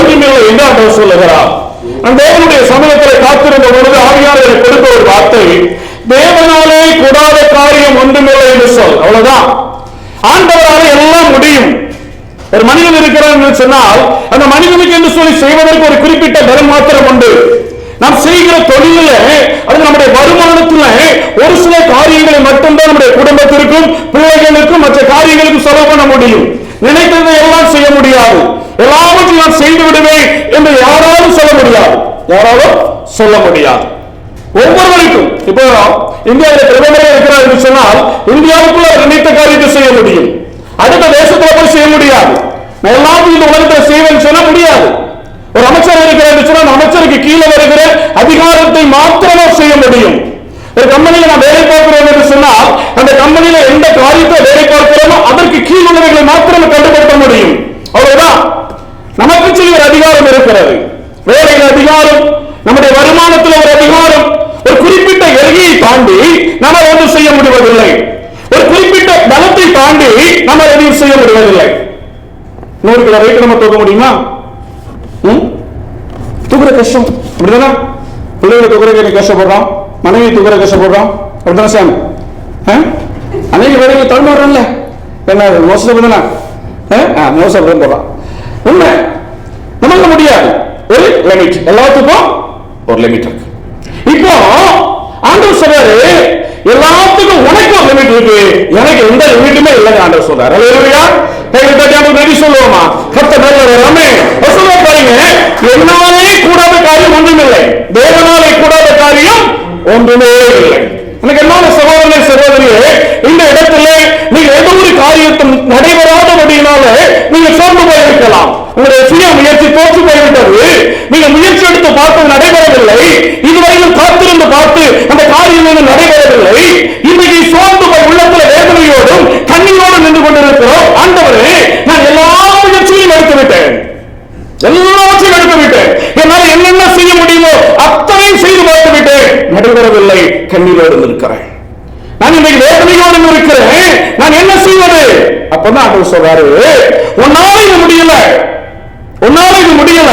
ஒன்றுமில்லை என்று அவர் சொல்லுகிறார் அந்த தேவனுடைய சமயத்தில் காத்திருந்த பொழுது ஆவியாளர் கொடுத்த ஒரு வார்த்தை தேவனாலே கூடாத காரியம் ஒன்றுமில்லை என்று சொல். அவ்வளவுதான். ஆண்டவரால் எல்லாம் முடியும். ஒரு மனிதன் இருக்கிறான் என்று சொன்னால் அந்த மனிதனுக்கு என்று சொல்லி செய்வதற்கு ஒரு குறிப்பிட்ட பலம் மாத்திரம் உண்டு. நாம் செய்கிற தொழிலில் அது நம்முடைய வருமானத்துல ஒரு சில காரியங்களை மட்டும்தான் நம்முடைய குடும்பத்திற்கும் பிள்ளைகளுக்கும் மற்ற காரியங்களுக்கும் செலவு பண்ண முடியும். நினைத்ததை எல்லாம் செய்ய முடியாது. எல்லாவற்றையும் நான் செய்து விடுவேன் என்று யாராலும் சொல்ல முடியாது. யாராலும் சொல்ல முடியாது. ஒவ்வொருவருக்கும் இப்போ இந்தியாவில் பிரதமரே இருக்கிறார் என்று சொன்னால் இந்தியாவுக்குள்ள அவர் நினைத்த காரியத்தை செய்ய முடியும். அடுத்த தேசத்துல போய் செய்ய முடியாது. நான் எல்லாத்தையும் இந்த உலகத்தில் செய்வேன் சொல்ல முடியாது. ஒரு அமைச்சர் இருக்கிறார் என்று சொன்னால் அமைச்சருக்கு கீழே வருகிற அதிகாரத்தை மாத்திரமே செய்ய முடியும். ஒரு கம்பெனியில நான் வேலை பார்க்கிறோம் என்று சொன்னால் அந்த கம்பெனியில எந்த காரியத்தை வேலை பார்க்கிறோமோ அதற்கு கீழ் உள்ளவர்களை மாத்திரமே கண்டுபடுத்த முடியும். அவ்வளவுதான். நமக்கு சில ஒரு அதிகாரம் இருக்கிறது. வேலையில் அதிகாரம் நம்முடைய வருமானத்தில் ஒரு அதிகாரம் ஒரு குறிப்பிட்ட எல்லையை தாண்டி நம்ம ஒன்றும் செய்ய முடிவதில்லை. ஒரு குறிப்பிட்ட பலத்தை தாண்டி நம்ம எதையும் செய்ய முடிவதில்லை. நூறு கிலோ வெயிட் நம்ம தூக்க முடியுமா? தூக்குற கஷ்டம். அப்படிதானே? பிள்ளைகளை தூக்குறதுக்கு கஷ்டப்படுறோம் மனைவி தூக்கிற கஷ்டப்படுறோம் அப்படிதானே சாமி. ஆ? அநேக வேலைகள் தள்ளுறோம்ல என்ன மோசம் தானே மோசம் போடுறோம். உண்மை? நம்மள முடியாது. ஒரு லிமிட் எல்லாத்துக்கும் ஒரு லிமிட் இருக்கு. இப்போ ஆண்டவர் சொல்றாரு எல்லாத்துக்கும் உனக்கு லிமிட் இருக்கு. எனக்கு எந்த லிமிட்டுமே இல்லைங்க ஆண்டவர் சொல்றாரு. அல்லேலூயா சொல்லுவோமா? கத்த நல்ல எல்லாமே பாருங்க. என்னாலே கூடாத காரியம் ஒன்றுமில்லை தேவனாலே கூடாத காரியம் ஒன்றுமே எனக்கு என்ன சகோதரனே சகோதரியே இந்த இடத்துல நீங்க ஏதோ ஒரு காரியத்தை நடைபெறாதபடியினால நீங்க சோர்ந்து போயிருக்கலாம். உங்களுடைய சுய முயற்சி தோற்று போய்விட்டது. நீங்க முயற்சி எடுத்து பார்த்து நடைபெறவில்லை. இதுவரையிலும் காத்திருந்து பார்த்து அந்த காரியம் நடைபெறவில்லை இன்னைக்கு சோர்ந்து போய் உள்ளத்துல வேதனையோடும் கண்ணீரோடும் நின்று கொண்டிருக்கிறோம் ஆண்டவரே நான் எல்லா முயற்சியும் எடுத்து விட்டேன் எல்லாவற்றையும் எடுத்து விட்டேன் என்னால் என்னென்ன செய்ய முடியுமோ அத்தனையும் செய்து பார்த்து விட்டேன் நடைபெறவில்லை கண்ணீரோடு இருக்கிறேன். நான் இன்னைக்கு வேதனையோடு இருக்கிறேன். நான் என்ன செய்வது? அப்பதான் அவர் சொல்றாரு உன்னால இது முடியல. உன்னால இது முடியல.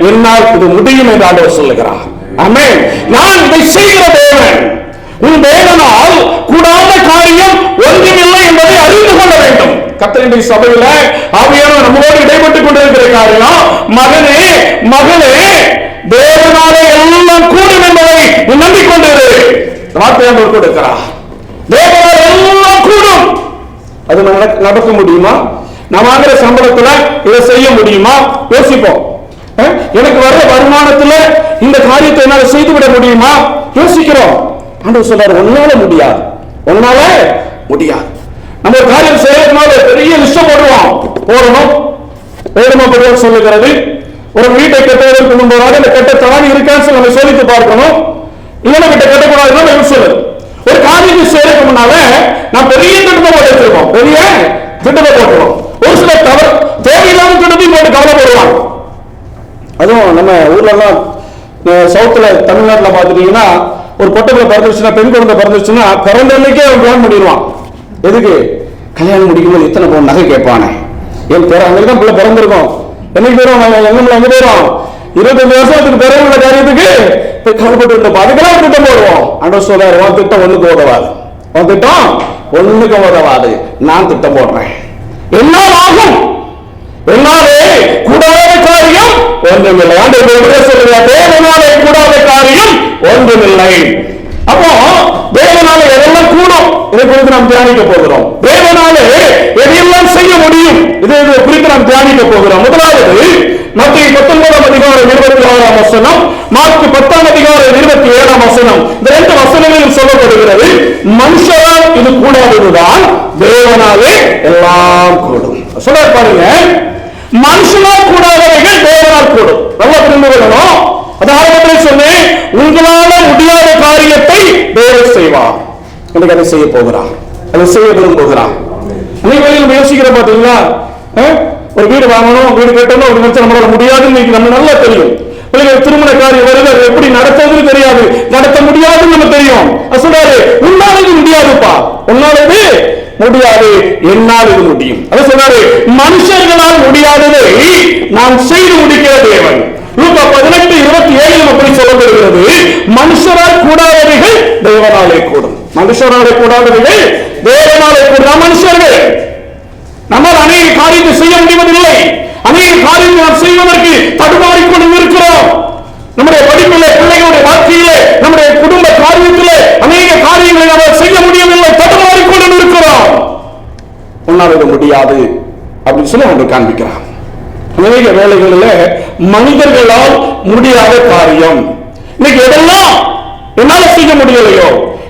என்னால் இது முடியும் என்று ஆண்டவர் சொல்லுகிறார். ஆமே நான் இதை செய்கிற தேவன். உன் தேவனால் கூடாத காரியம் ஒன்றுமில்லை என்பதை அறிந்து கொள்ள வேண்டும். கத்தரின் சபையில ஆவியான நம்மளோடு இடைப்பட்டுக் கொண்டிருக்கிற காரியம் மகனே மகளே தேவனாலே எல்லாம் கூடும் என்பதை நீ நம்பிக்கொண்டிரு. வார்த்தை கொடுக்கிறா தேவனால் எல்லாம் கூடும் அது நடக்க- நடக்க முடியுமா? நம்ம ஆகிற சம்பளத்துல இதை செய்ய முடியுமா? யோசிப்போம். எனக்கு வர வருமானத்துல இந்த காரியத்தை என்னால செய்து விட முடியுமா? யோசிக்கிறோம். ஆண்டவர் சொல்றாரு உன்னால முடியாது. உன்னால முடியாது. நம்ம ஒரு காரியம் செய்யறதுனால பெரிய லிஸ்ட் போடுவோம் போடணும். வேணுமா பெரியவர் சொல்லுகிறது. ஒரு வீட்டை கட்டுவதற்கு முன்பதாக இந்த கட்ட தவறு இருக்கான்னு சொல்லி நம்ம சோதித்து பார்க்கணும் இல்லைன்னா கிட்ட கட்டக்கூடாதுன்னு நம்ம சொல்லுது ஒரு காரியத்தை செய்யறதுக்கு முன்னால நான் பெரிய திட்டத்தை போட்டு வச்சிருக்கோம் பெரிய திட்டத்தை போட்டுருவோம் ஒரு சில தவறு தேவையில்லாத திட்டத்தையும் போட்டு கவலைப்படுவாங்க அதுவும் நம்ம ஊர்ல எல்லாம் அஹ், சவுத்துல தமிழ்நாட்டில் பார்த்துட்டீங்கன்னா ஒரு பொட்டை பிறந்துருச்சுன்னா பெண் குழந்தை பிறந்துருச்சுன்னா பிறந்த அன்னைக்கே அவன் பிளான் பண்ணிடுவான். எதுக்கு? கல்யாணம் முடிக்கும்போது இத்தனை பவுன் நகை கேட்பானே. என் பிற அன்னைக்கு தான் பிள்ளை பிறந்திருக்கோம். என்னைக்கு போயிடும் எங்க எங்க போயிடும் இருபத்தஞ்சு வருஷத்துக்கு பிறகு உள்ள காரியத்துக்கு போய் கவலைப்பட்டு இருந்தோம். அதுக்கெல்லாம் திட்டம் போடுவோம் ஆண்டவர் சொல்றாரு உன் திட்டம் ஒண்ணுக்கு உதவாது. உன் திட்டம் ஒண்ணுக்கு உதவாது. நான் திட்டம் போடுறேன். எல்லாம் ஆகும். என்னாலே கூடாத காரியம். ஒன்றுமில்லை ஆண்டவர் எப்படி சொல்லுகிறார் தேவனாலே கூட இல்லை அப்போ தேவனால எதெல்லாம் கூடும்? இதை குறித்து நாம் தியானிக்க போகிறோம். தேவனால எதையெல்லாம் செய்ய முடியும்? இதை குறித்து நாம் தியானிக்க போகிறோம். முதலாவது மத்திய பத்தொன்பதாம் அதிகாரம் இருபத்தி ஆறாம் வசனம் மார்க் பத்தாம் அதிகாரம் இருபத்தி ஏழாம் வசனம். இந்த ரெண்டு வசனங்களும் சொல்லப்படுகிறது மனுஷரால் இது கூடாததுதான் தேவனாலே எல்லாம் கூடும். சொல்ல பாருங்க. மனுஷனால் கூடாதவைகள் தேவனால் கூடும். நல்லா புரிந்து கொள்ளணும். அது சொன்னேன் உங்களால முடியாத காரியத்தை தேவன் செய்வார். எனக்கு அதை செய்ய போகிறார். அதை செய்ய விரும்புகிறார் அனைவரையும் யோசிக்கிற பாத்தீங்களா ஒரு வீடு வாங்கணும் வீடு கட்டணும் ஒரு நிமிஷம் நம்மளால முடியாதுன்னு இன்னைக்கு நம்ம நல்லா தெரியும். பிள்ளைகள் திருமண காரியம் வருது எப்படி நடத்துறதுன்னு தெரியாது. நடத்த முடியாதுன்னு நம்ம தெரியும். சொல்றாரு உன்னால இது முடியாதுப்பா. உன்னால இது முடியாது. என்னால் இது முடியும். அதை சொன்னாரு மனுஷர்களால் முடியாததை நான் செய்து முடிக்கிற தேவன். ரூபா பதினெட்டு இருபத்தி ஏழில் அப்படி சொல்லப்படுகிறது. மனுஷரால் கூடாதவைகள் தேவனாலே கூடும். மனுஷராலே கூடாதவைகள் தேவனாலே கூடும். மனுஷர்கள் நம்மால் அநேக காரியத்தை செய்ய முடிவதில்லை அநேக காரியத்தை நாம் செய்வதற்கு தடுமாறிக் கொண்டு இருக்கிறோம். நம்முடைய படிப்பிலே பிள்ளைகளுடைய வாழ்க்கையிலே நம்முடைய குடும்ப காரியத்திலே அநேக காரியங்களை நாம் செய்ய முடியவில்லை. தடுமாறிக் கொண்டு இருக்கிறோம். உன்னால் இது முடியாது அப்படின்னு சொல்லி அவங்க காண்பிக்கிறான். அநேக வேலைகளில் மனிதர்களால் முடியாத காரியம். இன்னைக்கு எதெல்லாம் என்னால செய்ய முடியலையோ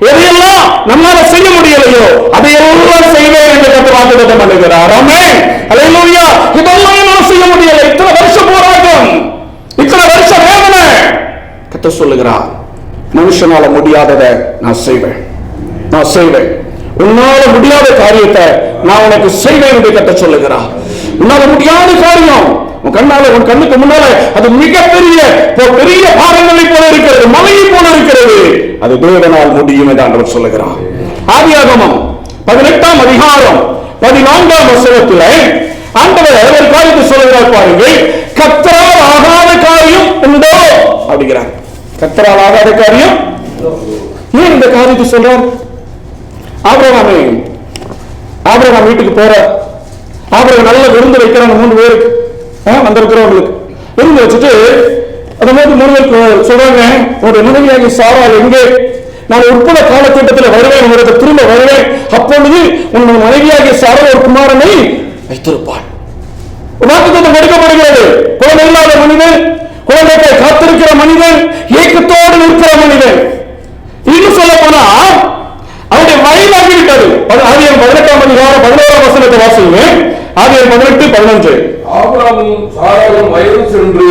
எதையெல்லாம் நம்மால செய்ய முடியலையோ அதையெல்லாம் செய்வேன் என்று கத்த வாக்குத்தம் பண்ணுகிறார். ஆமே அல்லேலூயா இதெல்லாம் என்னால செய்ய முடியல. இத்தனை வருஷ போராட்டம் இத்தனை வருஷ வேதனை. கத்த சொல்லுகிறார் மனுஷனால முடியாததை நான் செய்வேன். நான் செய்வேன். உன்னால முடியாத காரியத்தை நான் உனக்கு செய்வேன் என்று கத்த சொல்லுகிறார். உன்னால முடியாத காரியம் முன்னால உன் கண்ணுக்கு முன்னால அது மிகப்பெரிய பெரிய பாரங்களை போல இருக்கிறது மலையை போல இருக்கிறது. அது தேவனால் முடியும் என்று ஆண்டவர் சொல்லுகிறார். ஆதியாகமம் பதினெட்டாம் அதிகாரம் பதினான்காம் வசனத்தில் ஆண்டவர் ஒரு காரியத்தை சொல்லுகிறார் பாருங்கள். கத்தரால் ஆகாத காரியம் உண்டோ? அப்படிங்கிறார். கத்தரால் ஆகாத காரியம்? ஏன் இந்த காரியத்தை சொல்றார்? ஆபிரகாமே ஆபிரகாம் வீட்டுக்கு போற ஆபிரகாம் நல்ல விருந்து வைக்கிறாங்க மூன்று பேருக்கு. வந்திருக்கிறவங்களுக்கு. விருந்து வச்சுட்டு அந்த மாதிரி மூணு சொல்றாங்க. ஒரு மனைவியாகி சாரால் எங்கே? நான் உட்பட காலத்திட்டத்தில் வருவேன் உங்களுக்கு திரும்ப வருவேன். அப்பொழுது உன் மனைவியாகிய சாரல் ஒரு குமாரனை வைத்திருப்பாள். வாக்குத்தத்தம் கொடுக்கப்படுகிறது. குழந்தை இல்லாத மனிதன் குழந்தைக்கு காத்திருக்கிற மனிதன் ஏக்கத்தோடு நிற்கிற மனிதன். இன்னும் சொல்ல போனா அவருடைய வயதாகிவிட்டது அது பதினெட்டாம் அதிகாரம் பதினோராம் வசனத்தை வாசிங்க ஆதியம் பதினெட்டு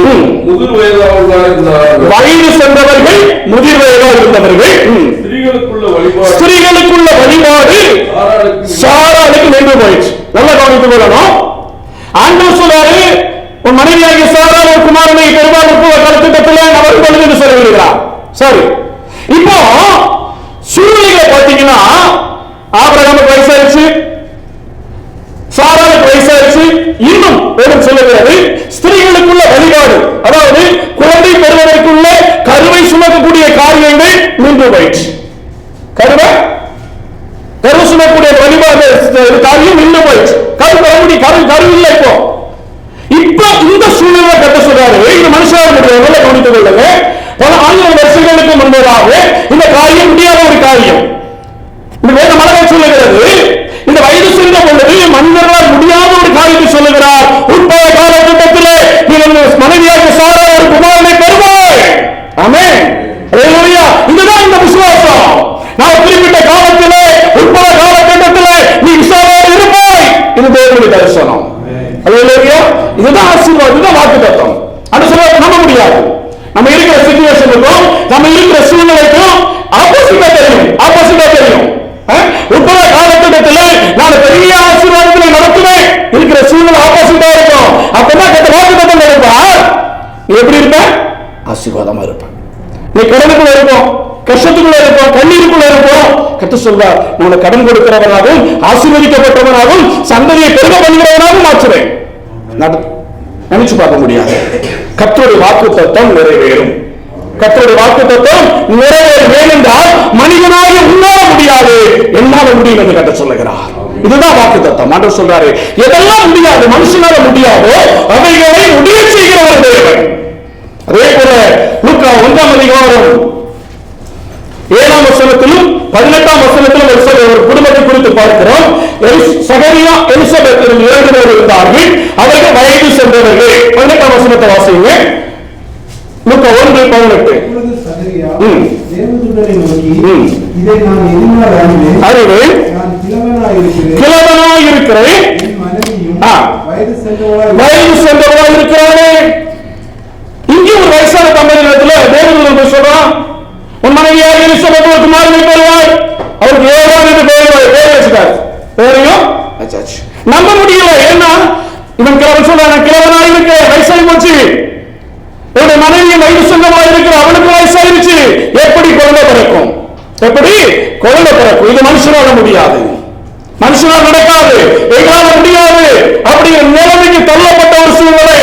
ம். முதிர் வயது சென்றவர்கள் முதிர் வயதாக இருந்தவர்கள். ஸ்திரீகளுக்குள்ள வழிபாடு. சாராளுக்கு நின்று போயிடுச்சு. நல்லா கவனித்து கொள்ளணும். ஆண்டவர் சொல்றாரு உன் மனைவியாகிய சாரா ஒரு குமாரனை பெருமாள் உட்புவ கருத்திட்டத்தில் அவர் பொழுது என்று சொல்லிவிடுகிறார் சரி. இப்போ சூழ்நிலைகளை பார்த்தீங்கன்னா ஆபிரகாமுக்கு வயசாயிருச்சு சாராளுக்கு வயசாச்சு இன்னும் வேதம் சொல்லுகிறது ஸ்திரீகளுக்குள்ள வழிபாடு. அதாவது குழந்தை பெறுவதற்குள்ள கருவை சுமக்கக்கூடிய காரியங்கள் மூன்று போயிடுச்சு கருவை? கரு சுமக்கூடிய வழிபாடு காரியம் நின்று போயிடுச்சு கரு பெற முடியும் கரு கரு இல்லை இப்போ. இப்ப இந்த சூழ்நிலை கட்ட சொல்றாரு. இந்த மனுஷனாக முடியாது. கவனித்துக் கொள்ளுங்க. பல ஆயிரம் வருஷங்களுக்கு முன்பதாக இந்த காரியம் முடியாத ஒரு காரியம். இந்த வேத மலரை சொல்லுகிறது இந்த வயது சென்ற பொழுது மனிதர்களால் முடியாத ஒரு காரியத்தை சொல்லுகிறார். உட்பட காலகட்டத்திலே நீங்கள் மனைவியாக சாரா ஒரு குமாரனை பெறுவாய் ஆமே இதுதான் இந்த விசுவாசம். நான் குறிப்பிட்ட காலத்திலே உட்பட காலகட்டத்திலே நீ விசாரோடு இருப்பாய். இது தேவனுடைய தரிசனம். இதுதான் ஆசீர்வாதம் இதுதான் வாக்கு தத்துவம் அது சொல்ல நம்ப முடியாது நம்ம இருக்கிற சிச்சுவேஷனுக்கும் நம்ம இருக்கிற சூழ்நிலைக்கும் ஆப்போசிட்டா தெரியும் ஆப்போசிட்டா தெரியும் அஹ்? உட்பட காலகட்டத்தில் நான் பெரிய ஆசீர்வாதங்களை நடத்துவேன் இருக்கிற சூழ்நிலை ஆப்போசிட்டா இருக்கும் அப்பதான் கட்ட வாக்கு தத்துவம் இருப்பார் நீ எப்படி இருப்ப ஆசீர்வாதமா இருப்ப நீ கடனுக்குள்ள இருப்போம் கஷ்டத்துக்குள்ள இருப்போம் கண்ணீருக்குள்ள இருப்போம் சொல்றார் சொல்வார் கடன் கொடுக்கிறவனாகவும் ஆசீர்வதிக்கப்பட்டவனாகவும் சந்ததியை பெருக பண்ணுகிறவனாகவும் மாற்றுவேன். நினைச்சு பார்க்க முடியாது. கத்தோடைய வாக்கு தத்துவம் நிறைவேறும் கத்தோடைய வாக்கு தத்துவம் நிறைவேற வேண்டுமென்றால் மனிதனாக உண்ணாட முடியாது. என்னால முடியும் என்று கத்த சொல்லுகிறார். இதுதான் வாக்கு தத்துவம். ஆண்டவர் சொல்றாரு எதெல்லாம் முடியாது மனுஷனால முடியாதோ அவைகளை முடிய செய்கிறவர் தேவன். அதே போல லூக்கா ஒன்றாம் அதிகாரம் ஏழாம் வசனத்திலும் பதினெட்டாம் வசனத்திலும் ஒரு சில- ஒரு குடும்பத்தை குறித்து பார்க்கிறோம். சகரியா எலிசபெத் என்று இரண்டு பேர் இருந்தார்கள். அவர்கள் வயது சென்றவர்கள். பதினெட்டாம் வசனத்தை வாசிங்க. லூக்கா ஒன்று பதினெட்டு. அறிவேன் கிழவனாய் இருக்கிறேன். வயது சென்றவளாய் வயது சென்றவரா இருக்கிறாரே இங்கே ஒரு வயசான தம்பதியிடத்துல தேவதூதன் போய் சொல்றான் மனைவியாக எலிசபெத் ஒரு குமாரனை பெறுவாய் அவருக்கு ஏழாம் என்று பேர் பேர் வச்சுட்டார். பேரையும் வச்சாச்சு நம்ப முடியல. ஏன்னா இவன் கிழவன் சொல்றான் கிழவனாக இருக்க வயசாகி போச்சு. என்னுடைய மனைவி வயது சொந்தமா இருக்கிற அவனுக்கு வயசாயிருச்சு எப்படி குழந்தை பிறக்கும்? எப்படி? குழந்தை பிறக்கும். இது மனுஷனால முடியாது. மனுஷனால் நடக்காது. எங்களால முடியாது. அப்படிங்கிற நிலைமைக்கு தள்ளப்பட்ட ஒரு சூழ்நிலை.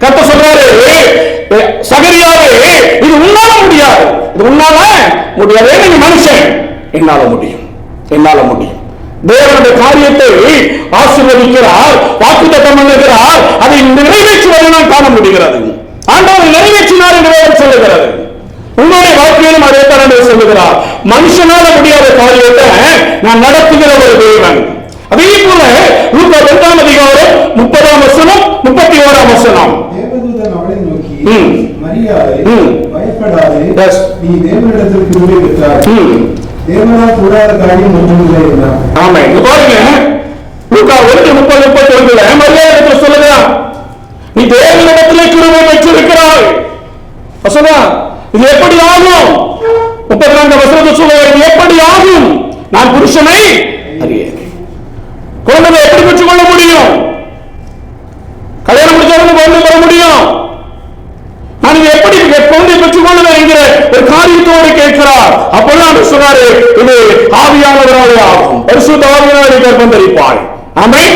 கத்த சொல்றாரு "ஏ, சகரியாவே இது உன்னால முடியாது நீ மனுஷன். என்னால முடியும். என்னால முடியும். தேவனுடைய காரியத்தை ஆசீர்வதிக்கிறார் வாக்குத்தத்தம் பண்ணுகிறார் அதை நிறைவேற்றுவதை நான் காண முடிகிறது. ஆண்டவர் நிறைவேற்றினார் என்று வேதம் சொல்லுகிறது. உங்களுடைய வாழ்க்கையிலும் அதே தான் என்று சொல்லுகிறார். மனுஷனால முடியாத காரியத்தை நான் நடத்துகிற ஒரு தேவன். அதே போல லூக்கா இரண்டாம் அதிகாரம் முப்பதாம் வசனம் முப்பத்தி ஓராம் வசனம். மரியாதை. பயப்படாதே. நீ தேவனிடத்தில் கிருபை பெற்றாய். ம். தேவனால் கூடாத காரியம் ஒன்றுமில்லை என்றார் ஆமா இங்க பாருங்க. லூக்கா ஒன்று முப்பது முப்பத்தி ஒன்றுல மரியாதை சொல்லுகிறான் நீ தேவனிடத்திலே கிருபை பெற்றிருக்கிறாய் வசதா இது எப்படி ஆகும்? முப்பத்தி நான்கு வசனத்தை எப்படி ஆகும்? நான் புருஷனை அறியேன். குழந்தைகளை எப்படி பெற்றுக் கொள்ள முடியும்? கல்யாணம் முடிச்சவங்க குழந்தை பெற முடியும். நான் எப்படி குழந்தை பெற்றுக் கொள்ளுவேன் என்கிற ஒரு காரியத்தோடு கேட்கிறார். அப்பொழுது அவர் சொன்னாரு இது ஆவியானவராலே ஆகும். பரிசுத்த ஆவியானவரை கற்பந்தரிப்பாள் ஆமை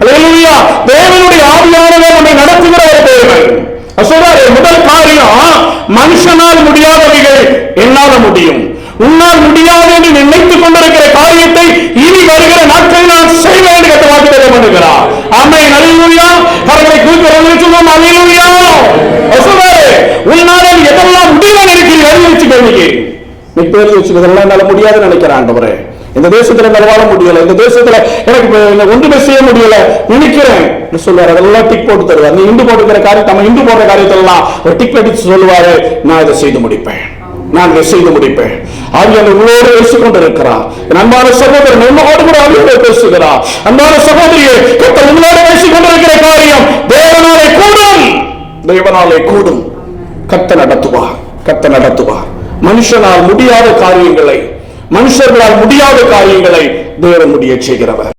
அல்லேலூயா. தேவனுடைய ஆவியானவர் நம்மை நடத்துகிற ஒரு தேவன் சொல்றாரு முதல் காரியம் மனுஷனால் முடியாதவைகள் என்னால முடியும். உன்னால் முடியாது என்று நினைத்துக் கொண்டிருக்கிற காரியத்தை இனி வருகிற உன்னால எதெல்லாம் முடியும் இருக்கிறீர்கள் அறிவு வச்சுக்கோங்க நீ பேர் வச்சுக்கிறதெல்லாம் என்னால முடியாதுன்னு நினைக்கிறேன் ஆண்டவரே. இந்த தேசத்துல என்னால வாழ முடியல. இந்த தேசத்துல எனக்கு ஒன்றுமே செய்ய முடியல. நினைக்கிறேன். சொல்லுவாரு? அதெல்லாம் டிக் போட்டு தருவார். நீ இண்டு போட்டுக்கிற காரியம் நம்ம இண்டு போடுற காரியத்தெல்லாம் ஒரு டிக் அடிச்சு சொல்லுவாரு. நான் இதை செய்து முடிப்பேன். நான் செய்து முடிப்பேன். ஆவியான உங்களோடு பேசிக் கொண்டிருக்கிறார் அன்பான சகோதரன் உங்களோடு கூட ஆவியோடு பேசுகிறார். அன்பான சகோதரியே கத்த உங்களோடு பேசிக் கொண்டிருக்கிற காரியம் தேவனாலே கூடும். தேவனாலே கூடும். கத்த நடத்துவார். கத்த நடத்துவார். மனுஷனால் முடியாத காரியங்களை மனுஷர்களால் முடியாத காரியங்களை தேவன் முடிய செய்கிறவர்.